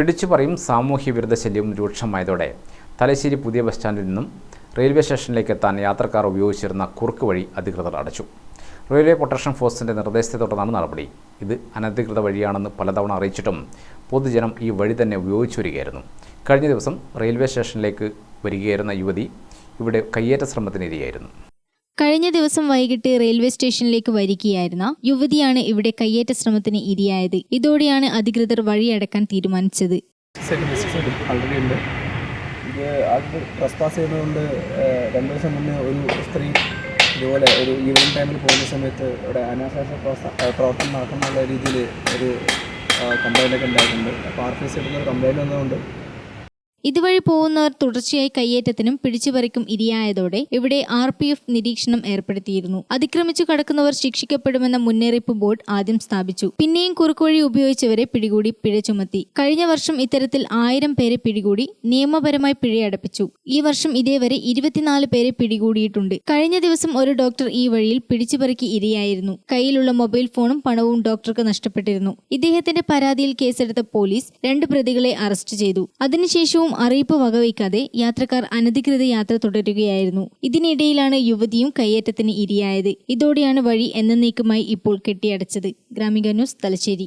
പിടിച്ചുപറിയും സാമൂഹ്യ വിരുദ്ധ ശല്യവും രൂക്ഷമായതോടെ. തലശ്ശേരി പുതിയ ബസ് സ്റ്റാൻഡിൽ നിന്നും റെയിൽവേ സ്റ്റേഷനിലേക്ക് എത്താൻ യാത്രക്കാർ ഉപയോഗിച്ചിരുന്ന കുറുക്ക് വഴി അധികൃതർ അടച്ചു. റെയിൽവേ പ്രൊട്ടക്ഷൻ ഫോഴ്സിന്റെ നിർദ്ദേശത്തെ തുടർന്നാണ് നടപടി. ഇത് അനധികൃത വഴിയാണെന്ന് പലതവണ അറിയിച്ചിട്ടും പൊതുജനം ഈ വഴി തന്നെ ഉപയോഗിച്ചു വരികയായിരുന്നു. കഴിഞ്ഞ ദിവസം റെയിൽവേ സ്റ്റേഷനിലേക്ക് വരികയായിരുന്ന യുവതി ഇവിടെ കയ്യേറ്റ ശ്രമത്തിനിരയായിരുന്നു. കഴിഞ്ഞ ദിവസം വൈകിട്ട് റെയിൽവേ സ്റ്റേഷനിലേക്ക് വരികയായിരുന്ന യുവതിയാണ് ഇവിടെ കയ്യേറ്റ ശ്രമത്തിന് ഇരയായത്. ഇതോടെയാണ് അധികൃതർ വഴിയടക്കാൻ തീരുമാനിച്ചത്. മുന്നേ ഒരു സ്ത്രീ ഇതുപോലെ ഒരു ഈവനിങ് ടൈമിൽ പോകുന്ന സമയത്ത് ഇവിടെ അനാശാസ പ്രവർത്തനം നടക്കുന്നുള്ള രീതിയിൽ ഒരു കംപ്ലൈന്റ് ഒക്കെ ഉണ്ടായിട്ടുണ്ട്. അപ്പോൾ ആർ പി സി എടുക്കുന്ന കംപ്ലൈന്റ് വന്നതുകൊണ്ട് ഇതുവഴി പോകുന്നവർ തുടർച്ചയായി കയ്യേറ്റത്തിനും പിടിച്ചുപറിക്കും ഇരയായതോടെ ഇവിടെ ആർ പി എഫ് നിരീക്ഷണം ഏർപ്പെടുത്തിയിരുന്നു. അതിക്രമിച്ചു കടക്കുന്നവർ ശിക്ഷിക്കപ്പെടുമെന്ന മുന്നറിയിപ്പ് ബോർഡ് ആദ്യം സ്ഥാപിച്ചു. പിന്നെയും കുറുക്കുവഴി ഉപയോഗിച്ചവരെ പിടികൂടി പിഴ ചുമത്തി. കഴിഞ്ഞ വർഷം ഇത്തരത്തിൽ ആയിരം പേരെ പിടികൂടി നിയമപരമായി പിഴയടപ്പിച്ചു. ഈ വർഷം ഇതേവരെ ഇരുപത്തിനാല് പേരെ പിടികൂടിയിട്ടുണ്ട്. കഴിഞ്ഞ ദിവസം ഒരു ഡോക്ടർ ഈ വഴിയിൽ പിടിച്ചുപറിക്ക് ഇരയായിരുന്നു. കയ്യിലുള്ള മൊബൈൽ ഫോണും പണവും ഡോക്ടർക്ക് നഷ്ടപ്പെട്ടിരുന്നു. ഇദ്ദേഹത്തിന്റെ പരാതിയിൽ കേസെടുത്ത പോലീസ് രണ്ട് പ്രതികളെ അറസ്റ്റ് ചെയ്തു. അതിനുശേഷവും അറിയിപ്പ് വകവയ്ക്കാതെ യാത്രക്കാർ അനധികൃത യാത്ര തുടരുകയായിരുന്നു. ഇതിനിടയിലാണ് യുവതിയും കയ്യേറ്റത്തിന് ഇരയായത്. ഇതോടെയാണ് വഴി എന്ന നീക്കമായി ഇപ്പോൾ കെട്ടിയടച്ചത്. ഗ്രാമിക ന്യൂസ് തലശ്ശേരി.